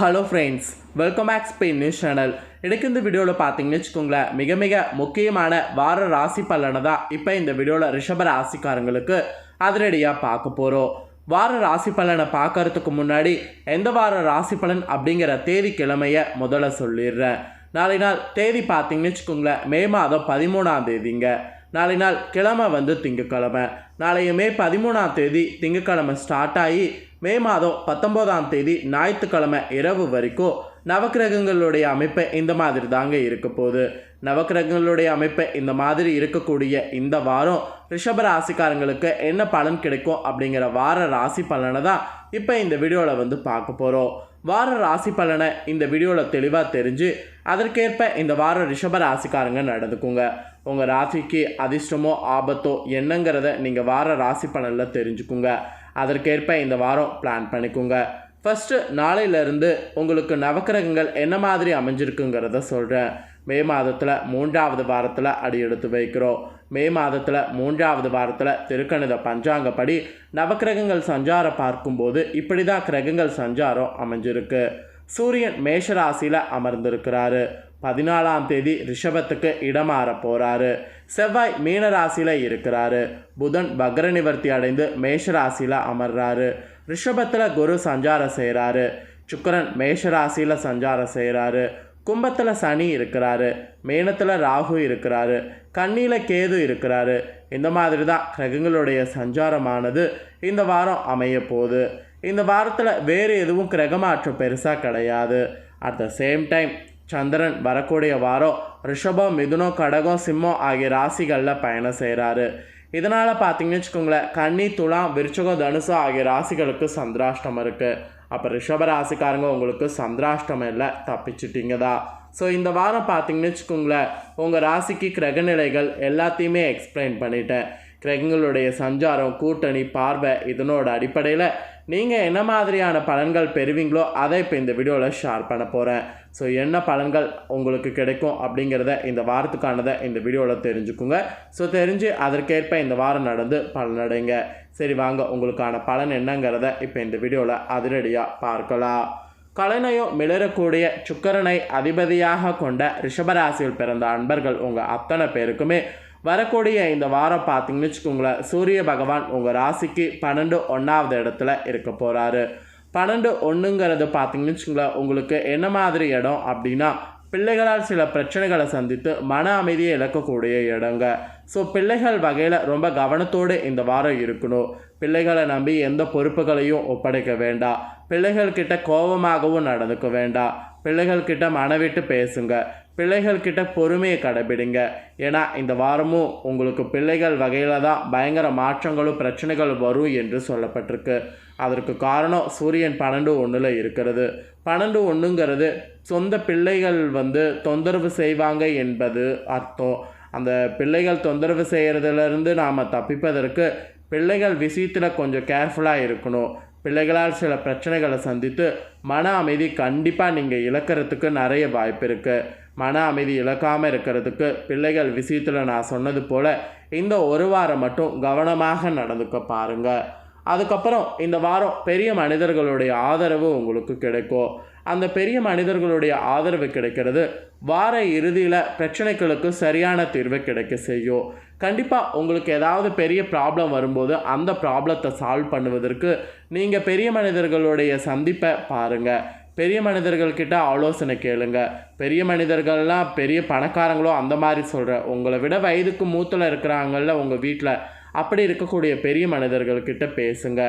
Hello friends welcome back Spain news channel எனக்கு இந்த வீடியோவில் பார்த்தீங்கன்னு வச்சுக்கோங்களேன் மிக மிக முக்கியமான வார ராசி பலனை தான் இப்போ இந்த வீடியோவில் ரிஷப ராசிக்காரங்களுக்கு அதிரடியாக பார்க்க போகிறோம். வார ராசி பலனை பார்க்கறதுக்கு முன்னாடி எந்த வார ராசி பலன் அப்படிங்கிற தேதி கிழமையை முதல்ல சொல்லிடுறேன். நாளை நாள் தேதி பார்த்தீங்கன்னு வச்சுக்கோங்களேன் மே மாதம் பதிமூணாம் தேதிங்க. நாளை நாள் கிழமை வந்து திங்கக்கிழமை. நாளைய மே பதிமூணாம் தேதி திங்கக்கிழமை ஸ்டார்ட் ஆகி மே மாதம் பத்தொம்போதாம் தேதி ஞாயிற்றுக்கிழமை இரவு வரைக்கும் நவக்கிரகங்களுடைய அமைப்பு இந்த மாதிரி தாங்க இருக்க போகுது. நவக்கிரகங்களுடைய அமைப்பு இந்த மாதிரி இருக்கக்கூடிய இந்த வாரம் ரிஷப ராசிக்காரங்களுக்கு என்ன பலன் கிடைக்கும் அப்படிங்கிற வார ராசி பலனை தான் இப்போ இந்த வீடியோவில் வந்து பார்க்க போகிறோம் வார ராசி பலனை இந்த வீடியோவில் தெளிவாக தெரிஞ்சு அதற்கேற்ப இந்த வாரம் ரிஷப ராசிக்காரங்க நடந்துக்குங்க. உங்கள் ராசிக்கு அதிர்ஷ்டமோ ஆபத்தோ என்னங்கிறத நீங்கள் வார ராசி பலனில் தெரிஞ்சுக்குங்க. அதற்கேற்ப இந்த வாரம் பிளான் பண்ணிக்கோங்க. ஃபஸ்ட்டு நாளையிலேருந்து உங்களுக்கு நவக்கிரகங்கள் என்ன மாதிரி அமைஞ்சிருக்குங்கிறத சொல்கிறேன் மே மாதத்தில் மூன்றாவது வாரத்தில் அடி எடுத்து வைக்கிறோம். மே மாதத்தில் மூன்றாவது வாரத்தில் திருக்கணித பஞ்சாங்கப்படி நவக்கிரகங்கள் சஞ்சாரம் பார்க்கும்போது இப்படி தான் கிரகங்கள் சஞ்சாரம் அமைஞ்சிருக்கு. சூரியன் மேஷராசியில் அமர்ந்திருக்கிறாரு. பதினாலாம் தேதி ரிஷபத்துக்கு இடமாற போகிறாரு செவ்வாய் மீனராசியில் இருக்கிறாரு. புதன் பக்ர நிவர்த்தி அடைந்து மேஷராசியில் அமர்றாரு. ரிஷபத்தில் குரு சஞ்சாரம் செய்கிறாரு சுக்கரன் மேஷராசியில் சஞ்சாரம் செய்கிறாரு கும்பத்தில் சனி இருக்கிறாரு. மேனத்தில் ராகு இருக்கிறாரு. கண்ணியில் கேது இருக்கிறாரு. இந்த மாதிரி தான் கிரகங்களுடைய சஞ்சாரமானது இந்த வாரம் அமைய போகுது இந்த வாரத்தில் வேறு எதுவும் கிரகமாற்றம் பெருசாக கிடையாது. அட் த சேம் டைம் சந்திரன் வரக்கூடிய வாரம் ரிஷபம் மிதுனம் கடகம் சிம்மம் ஆகிய ராசிகளில் பயணம் செய்கிறாரு இதனால் பார்த்தீங்கன்னு வச்சுக்கோங்களேன் கன்னி துலாம் விருச்சகம் தனுசு ஆகிய ராசிகளுக்கு சந்திராஷ்டம் இருக்குது அப்போ ரிஷப ராசிக்காரங்க உங்களுக்கு சந்திராஷ்டம் இல்லை தப்பிச்சிட்டிங்க தான். ஸோ இந்த வாரம் பார்த்தீங்கன்னு வச்சுக்கோங்களேன் உங்கள் ராசிக்கு கிரகநிலைகள் எல்லாத்தையுமே எக்ஸ்பிளைன் பண்ணிட்டேன். கிரகங்களுடைய சஞ்சாரம் கூட்டணி பார்வை இதனோட அடிப்படையில் நீங்கள் என்ன மாதிரியான பலன்கள் பெறுவீங்களோ அதை இப்போ இந்த வீடியோவில் ஷேர் பண்ண போகிறேன் ஸோ என்ன பலன்கள் உங்களுக்கு கிடைக்கும் அப்படிங்கிறத இந்த வாரத்துக்கானதை இந்த வீடியோவில் தெரிஞ்சுக்குங்க. ஸோ தெரிஞ்சு அதற்கேற்ப இந்த வாரம் நடந்து பலனடைங்க. சரி வாங்க உங்களுக்கான பலன் என்னங்கிறத இப்போ இந்த வீடியோவில் அதிரடியாக பார்க்கலாம். கலனையும் மிளறக்கூடிய சுக்கரனை அதிபதியாக கொண்ட ரிஷபராசியில் பிறந்த அன்பர்கள் உங்கள் அத்தனை பேருக்குமே வரக்கூடிய இந்த வாரம் பார்த்தீங்கன்னு வச்சுக்கோங்களேன் சூரிய பகவான் உங்கள் ராசிக்கு பன்னெண்டு ஒன்றாவது இடத்துல இருக்க போகிறாரு பன்னெண்டு ஒன்றுங்கிறது பார்த்தீங்கன்னு வச்சுக்கோங்களேன் உங்களுக்கு என்ன மாதிரி இடம் அப்படின்னா பிள்ளைகளால் சில பிரச்சனைகளை சந்தித்து மன அமைதியை இழக்கக்கூடிய இடங்க. ஸோ பிள்ளைகள் வகையில் ரொம்ப கவனத்தோடு இந்த வாரம் இருக்கணும். பிள்ளைகளை நம்பி எந்த பொறுப்புகளையும் ஒப்படைக்க வேண்டாம். பிள்ளைகள்கிட்ட கோபமாகவும் நடந்துக்க வேண்டாம் பிள்ளைகள்கிட்ட மனவிட்டு பேசுங்க. பிள்ளைகள்கிட்ட பொறுமையை கடைபிடிங்க. ஏன்னா இந்த வாரமும் உங்களுக்கு பிள்ளைகள் வகையில் தான் பயங்கர மாற்றங்களும் பிரச்சனைகள் வரும் என்று சொல்லப்பட்டிருக்கு. அதற்கு காரணம் சூரியன் பன்னெண்டு ஒன்றில் இருக்கிறது. பன்னெண்டு ஒன்றுங்கிறது சொந்த பிள்ளைகள் வந்து தொந்தரவு செய்வாங்க என்பது அர்த்தம். அந்த பிள்ளைகள் தொந்தரவு செய்கிறதுலேருந்து நாம் தப்பிப்பதற்கு பிள்ளைகள் விஷயத்தில் கொஞ்சம் கேர்ஃபுல்லாக இருக்கணும். பிள்ளைகளால் சில பிரச்சனைகளை சந்தித்து மன அமைதி கண்டிப்பாக நீங்கள் இழக்கிறதுக்கு நிறைய வாய்ப்பு இருக்குது மன அமைதி இழக்காமல் இருக்கிறதுக்கு பிள்ளைகள் விஷயத்தில் நான் சொன்னது போல் இந்த ஒரு வாரம் மட்டும் கவனமாக நடந்துக்க பாருங்கள் அதுக்கப்புறம் இந்த வாரம் பெரிய மனிதர்களுடைய ஆதரவு உங்களுக்கு கிடைக்கும். அந்த பெரிய மனிதர்களுடைய ஆதரவு கிடைக்கிறது வார இறுதியில் பிரச்சனைகளுக்கு சரியான தீர்வு கிடைக்க செய்யும். கண்டிப்பாக உங்களுக்கு ஏதாவது பெரிய ப்ராப்ளம் வரும்போது அந்த ப்ராப்ளத்தை சால்வ் பண்ணுவதற்கு நீங்கள் பெரிய மனிதர்களுடைய சந்திப்பை பாருங்கள் பெரிய மனிதர்கள்கிட்ட ஆலோசனை கேளுங்க. பெரிய மனிதர்கள்லாம் பெரிய பணக்காரங்களோ அந்த மாதிரி சொல்கிறேன் உங்களை விட வயதுக்கு மூத்தில் இருக்கிறாங்கள்ல உங்கள் வீட்டில் அப்படி இருக்கக்கூடிய பெரிய மனிதர்கள்கிட்ட பேசுங்க.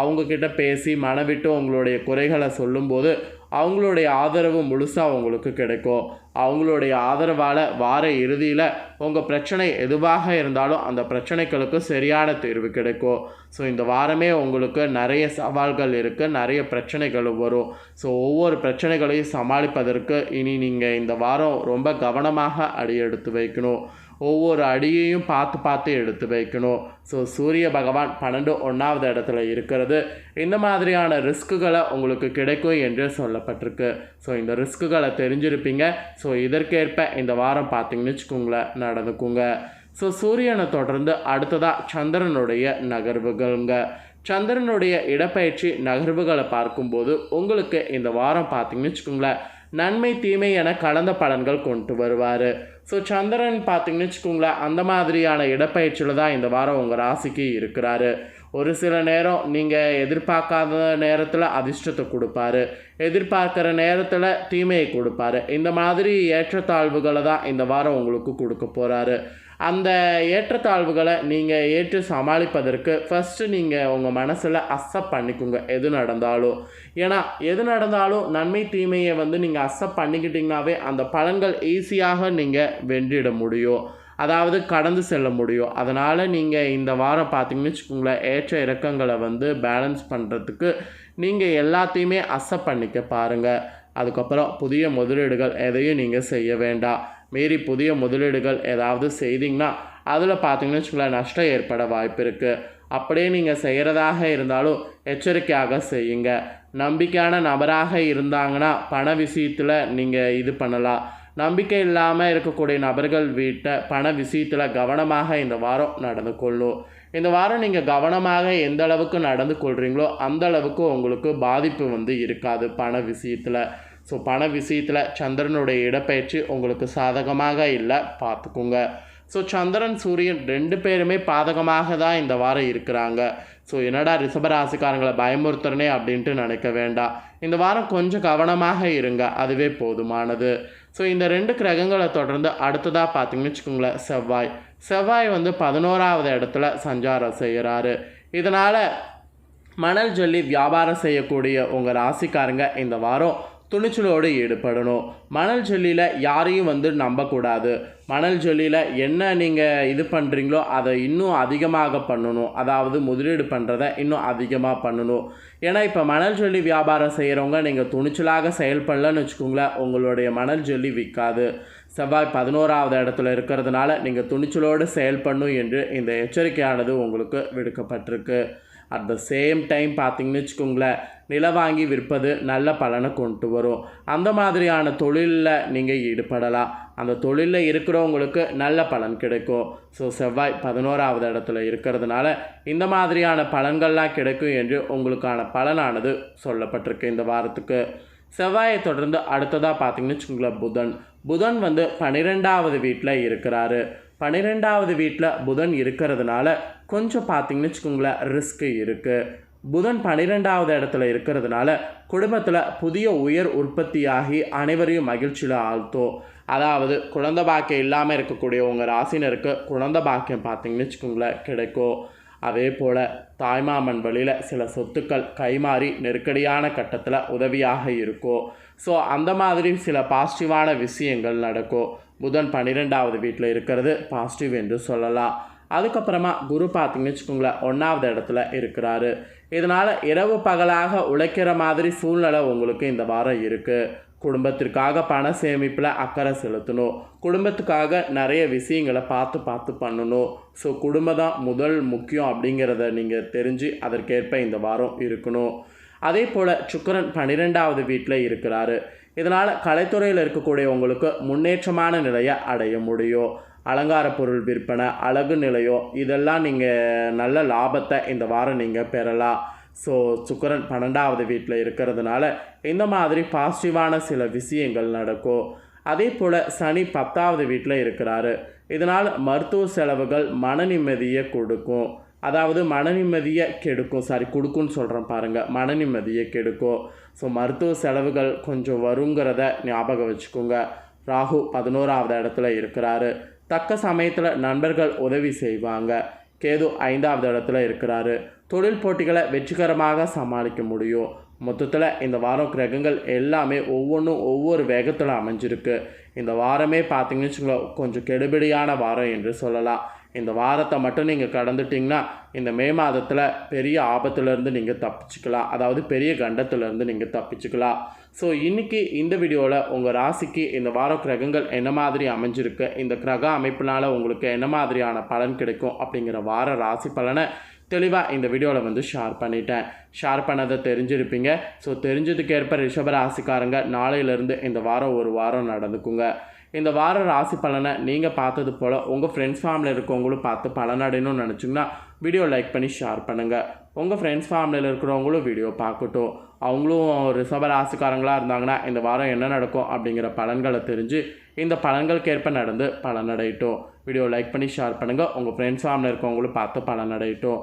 அவங்கக்கிட்ட பேசி மனவிட்டு உங்களுடைய குறைகளை சொல்லும்போது அவங்களுடைய ஆதரவு முழுசாக உங்களுக்கு கிடைக்கும். அவங்களுடைய ஆதரவால் வார இறுதியில் உங்கள் பிரச்சனை எதுவாக இருந்தாலும் அந்த பிரச்சனைகளுக்கு சரியான தீர்வு கிடைக்கும். ஸோ இந்த வாரமே உங்களுக்கு நிறைய சவால்கள் இருக்குது நிறைய பிரச்சனைகளும் வரும். ஸோ ஒவ்வொரு பிரச்சனைகளையும் சமாளிப்பதற்கு இனி நீங்கள் இந்த வாரம் ரொம்ப கவனமாக அடி எடுத்து வைக்கணும். ஒவ்வொரு அடியையும் பார்த்து பார்த்து எடுத்து வைக்கணும். ஸோ சூரிய பகவான் பன்னெண்டு ஒன்றாவது இடத்துல இருக்கிறது. இந்த மாதிரியான ரிஸ்க்குகளை உங்களுக்கு கிடைக்கும் என்று சொல்லப்பட்டிருக்கு. ஸோ இந்த ரிஸ்க்குகளை தெரிஞ்சிருப்பீங்க. ஸோ இதற்கேற்ப இந்த வாரம் பார்த்தீங்கன்னு வச்சுக்கோங்களேன் நடந்துக்குங்க. ஸோ சூரியனை தொடர்ந்து அடுத்ததாக சந்திரனுடைய நகர்வுகள்ங்க. சந்திரனுடைய இடப்பயிற்சி நகர்வுகளை பார்க்கும்போது உங்களுக்கு இந்த வாரம் பார்த்தீங்கன்னு வச்சுக்கோங்களேன் நன்மை தீமை என கலந்த பலன்கள் கொண்டு வருவார். ஸோ சந்திரன் பார்த்தீங்கன்னு வச்சுக்கோங்களேன் அந்த மாதிரியான இடப்பயிற்சியில் தான் இந்த வாரம் உங்கள் ராசிக்கு இருக்கிறாரு. ஒரு சில நேரம் நீங்கள் எதிர்பார்க்காத நேரத்தில் அதிர்ஷ்டத்தை கொடுப்பாரு. எதிர்பார்க்குற நேரத்தில் தீமையை கொடுப்பாரு. இந்த மாதிரி ஏற்றத்தாழ்வுகளை தான் இந்த வாரம் உங்களுக்கு கொடுக்க போகிறாரு அந்த ஏற்றத்தாழ்வுகளை நீங்கள் ஏற்று சமாளிப்பதற்கு ஃபஸ்ட்டு நீங்கள் உங்கள் மனசில் அக்செப்ட் பண்ணிக்கோங்க. எது நடந்தாலும். ஏன்னா எது நடந்தாலும் நன்மை தீமையை வந்து நீங்கள் அக்செப்ட் பண்ணிக்கிட்டிங்கனாவே அந்த பலன்கள் ஈஸியாக நீங்கள் வென்றிட முடியும். அதாவது கடந்து செல்ல முடியும். அதனால் நீங்கள் இந்த வாரம் பார்த்தீங்கன்னு வச்சுக்கோங்களேன் ஏற்ற இறக்கங்களை வந்து பேலன்ஸ் பண்ணுறதுக்கு நீங்கள் எல்லாத்தையுமே அசப் பண்ணிக்க பாருங்கள் அதுக்கப்புறம் புதிய முதலீடுகள் எதையும் நீங்கள் செய்ய வேண்டாம். மீறி புதிய முதலீடுகள் ஏதாவது செய்தீங்கன்னா அதில் பார்த்தீங்கன்னு வச்சுக்கோங்களேன் நஷ்டம் ஏற்பட வாய்ப்பு இருக்குது அப்படியே நீங்கள் செய்கிறதாக இருந்தாலும் எச்சரிக்கையாக செய்யுங்க. நம்பிக்கையான நபராக இருந்தாங்கன்னா பண விஷயத்தில் நீங்கள் இது பண்ணலாம். நம்பிக்கை இல்லாமல் இருக்கக்கூடிய நபர்கள் வீட்டை பண விஷயத்தில் கவனமாக இந்த வாரம் நடந்து கொள்ளும். இந்த வாரம் நீங்கள் கவனமாக எந்த அளவுக்கு நடந்து கொள்கிறீங்களோ அந்த அளவுக்கு உங்களுக்கு பாதிப்பு வந்து இருக்காது பண விஷயத்தில். ஸோ பண விஷயத்தில் சந்திரனுடைய இடப்பெயர்ச்சி உங்களுக்கு சாதகமாக இல்லை பார்த்துக்குங்க. ஸோ சந்திரன் சூரியன் ரெண்டு பேருமே பாதகமாக தான் இந்த வாரம் இருக்கிறாங்க. ஸோ என்னடா ரிஷபராசிக்காரங்களை பயமுறுத்துறனே அப்படின்ட்டு நினைக்க வேண்டாம். இந்த வாரம் கொஞ்சம் கவனமாக இருங்க அதுவே போதுமானது. ஸோ இந்த ரெண்டு கிரகங்களை தொடர்ந்து அடுத்ததாக பார்த்தீங்கன்னு வச்சுக்கோங்களேன் செவ்வாய். செவ்வாய் வந்து பதினோராவது இடத்துல சஞ்சாரம் செய்கிறாரு இதனால் மணல் ஜல்லி வியாபாரம் செய்யக்கூடிய உங்கள் ராசிக்காரங்க இந்த வாரம் துணிச்சலோடு ஈடுபடணும். மணல் ஜல்லியில் யாரையும் வந்து நம்பக்கூடாது. மணல் ஜல்லியில் என்ன நீங்கள் இது பண்ணுறீங்களோ அதை இன்னும் அதிகமாக பண்ணணும். அதாவது முதலீடு பண்ணுறத இன்னும் அதிகமாக பண்ணணும். ஏன்னா இப்போ மணல் ஜல்லி வியாபாரம் செய்கிறவங்க நீங்கள் துணிச்சலாக செயல்படலன்னு வச்சுக்கோங்களேன் உங்களுடைய மணல் ஜல்லி விற்காது செவ்வாய் பதினோராவது இடத்துல இருக்கிறதுனால நீங்கள் துணிச்சலோடு செயல்படணும் என்று இந்த எச்சரிக்கையானது உங்களுக்கு விடுக்கப்பட்டிருக்கு. அட் த சேம் டைம் பார்த்தீங்கன்னு வச்சுக்கோங்களேன் நில வாங்கி விற்பது நல்ல பலனை கொண்டு வரும். அந்த மாதிரியான தொழிலில் நீங்கள் ஈடுபடலாம். அந்த தொழிலில் இருக்கிறவங்களுக்கு நல்ல பலன் கிடைக்கும். ஸோ செவ்வாய் பதினோராவது இடத்துல இருக்கிறதுனால இந்த மாதிரியான பலன்கள்லாம் கிடைக்கும் என்று உங்களுக்கான பலனானது சொல்லப்பட்டிருக்கு இந்த வாரத்துக்கு. செவ்வாயை தொடர்ந்து அடுத்ததாக பார்த்தீங்கன்னு வச்சுக்கோங்களேன் புதன். புதன் வந்து பன்னிரெண்டாவது வீட்டில் இருக்கிறாரு. பன்னிரெண்டாவது வீட்டில் புதன் இருக்கிறதுனால கொஞ்சம் பார்த்தீங்கன்னு வச்சுக்கோங்களேன் ரிஸ்க்கு இருக்குது புதன் பன்னிரெண்டாவது இடத்துல இருக்கிறதுனால குடும்பத்தில் புதிய உயர் உற்பத்தியாகி அனைவரையும் மகிழ்ச்சியில் ஆழ்த்தும். அதாவது குழந்த பாக்கியம் இல்லாமல் இருக்கக்கூடிய உங்கள் ராசினருக்கு குழந்த பாக்கியம் பார்த்தீங்கன்னு வச்சுக்கோங்களேன் கிடைக்கும். அதே போல் தாய்மாமன் வழியில் சில சொத்துக்கள் கைமாறி நெருக்கடியான கட்டத்தில் உதவியாக இருக்கும். ஸோ அந்த மாதிரி சில பாசிட்டிவான விஷயங்கள் நடக்கும். புதன் பன்னிரெண்டாவது வீட்டில் இருக்கிறது பாசிட்டிவ் என்று சொல்லலாம். அதுக்கப்புறமா குரு பார்த்தீங்கன்னு வச்சுக்கோங்களேன் ஒன்றாவது இடத்துல இருக்கிறாரு. இதனால் இரவு பகலாக உழைக்கிற மாதிரி சூழ்நிலை உங்களுக்கு இந்த வாரம் இருக்குது குடும்பத்திற்காக பண சேமிப்பில் அக்கறை செலுத்தணும். குடும்பத்துக்காக நிறைய விஷயங்களை பார்த்து பார்த்து பண்ணணும். ஸோ குடும்பம் தான் முதல் முக்கியம் அப்படிங்கிறத நீங்கள் தெரிஞ்சு அதற்கேற்ப இந்த வாரம் இருக்கணும். அதே போல் சுக்கரன் பன்னிரெண்டாவது வீட்டில் இருக்கிறாரு. இதனால் கலைத்துறையில் இருக்கக்கூடிய உங்களுக்கு முன்னேற்றமான நிலையை அடைய முடியும். அலங்கார பொருள் விற்பனை அழகு நிலையம் இதெல்லாம் நீங்கள் நல்ல லாபத்தை இந்த வாரம் நீங்கள் பெறலாம். ஸோ சுக்கரன் பன்னெண்டாவது வீட்டில் இருக்கிறதுனால இந்த மாதிரி பாசிட்டிவான சில விஷயங்கள் நடக்கும். அதே போல் சனி பத்தாவது வீட்டில் இருக்கிறாரு. இதனால் மருத்துவ செலவுகள் மன நிம்மதியை கொடுக்கும். அதாவது மன நிம்மதியை கெடுக்கும். சாரி கொடுக்குன்னு சொல்கிறேன் பாருங்கள் மன நிம்மதியை கெடுக்கும். ஸோ மருத்துவ செலவுகள் கொஞ்சம் வருங்கிறத ஞாபகம் வச்சுக்கோங்க. ராகு பதினோராவது இடத்துல இருக்கிறாரு. தக்க சமயத்தில் நண்பர்கள் உதவி செய்வாங்க. கேது ஐந்தாவது இடத்துல இருக்கிறாரு. தொழில் போட்டிகளை வெற்றிகரமாக சமாளிக்க முடியும். மொத்தத்தில் இந்த வாரம் கிரகங்கள் எல்லாமே ஒவ்வொன்றும் ஒவ்வொரு வேகத்தில் அமைஞ்சிருக்கு. இந்த வாரமே பார்த்தீங்கன்னு வச்சுக்கோங்களேன் கொஞ்சம் கெடுபிடியான வாரம் என்று சொல்லலாம். இந்த வாரத்தை மட்டும் நீங்கள் கடந்துட்டிங்கன்னா இந்த மே மாதத்தில் பெரிய ஆபத்துலேருந்து நீங்கள் தப்பிச்சுக்கலாம். அதாவது பெரிய கண்டத்துலேருந்து நீங்கள் தப்பிச்சுக்கலாம். ஸோ இன்றைக்கி இந்த வீடியோவில் உங்கள் ராசிக்கு இந்த வார கிரகங்கள் என்ன மாதிரி அமைஞ்சிருக்கு இந்த கிரக அமைப்பினால் உங்களுக்கு என்ன மாதிரியான பலன் கிடைக்கும் அப்படிங்கிற வார ராசி பலனை தெளிவாக இந்த வீடியோவில் வந்து ஷேர் பண்ணிட்டேன். ஷேர் பண்ணதை தெரிஞ்சிருப்பீங்க. ஸோ தெரிஞ்சதுக்கேற்ப ரிஷப ராசிக்காரங்க நாளையிலேருந்து இந்த வாரம் ஒரு வாரம் நடந்துக்குங்க. இந்த வார ராசி பலனை நீங்கள் பார்த்தது போல் உங்கள் ஃப்ரெண்ட்ஸ் ஃபேமிலியில் இருக்கவங்களும் பார்த்து பலனடையணும்னு நினச்சிங்கன்னா வீடியோ லைக் பண்ணி ஷேர் பண்ணுங்கள் உங்கள் ஃப்ரெண்ட்ஸ் ஃபேமிலியில் இருக்கிறவங்களும் வீடியோ பார்க்கட்டும். அவங்களும் ரிஷப ராசிக்காரங்களாக இருந்தாங்கன்னா இந்த வாரம் என்ன நடக்கும் அப்படிங்கிற பலன்களை தெரிஞ்சு இந்த பலன்களுக்கேற்ப நடந்து பலனடையட்டும். வீடியோ லைக் பண்ணி ஷேர் பண்ணுங்கள் உங்கள் ஃப்ரெண்ட்ஸ் ஃபேமிலியில் இருக்கவங்களும் பார்த்து பலனடையட்டும்.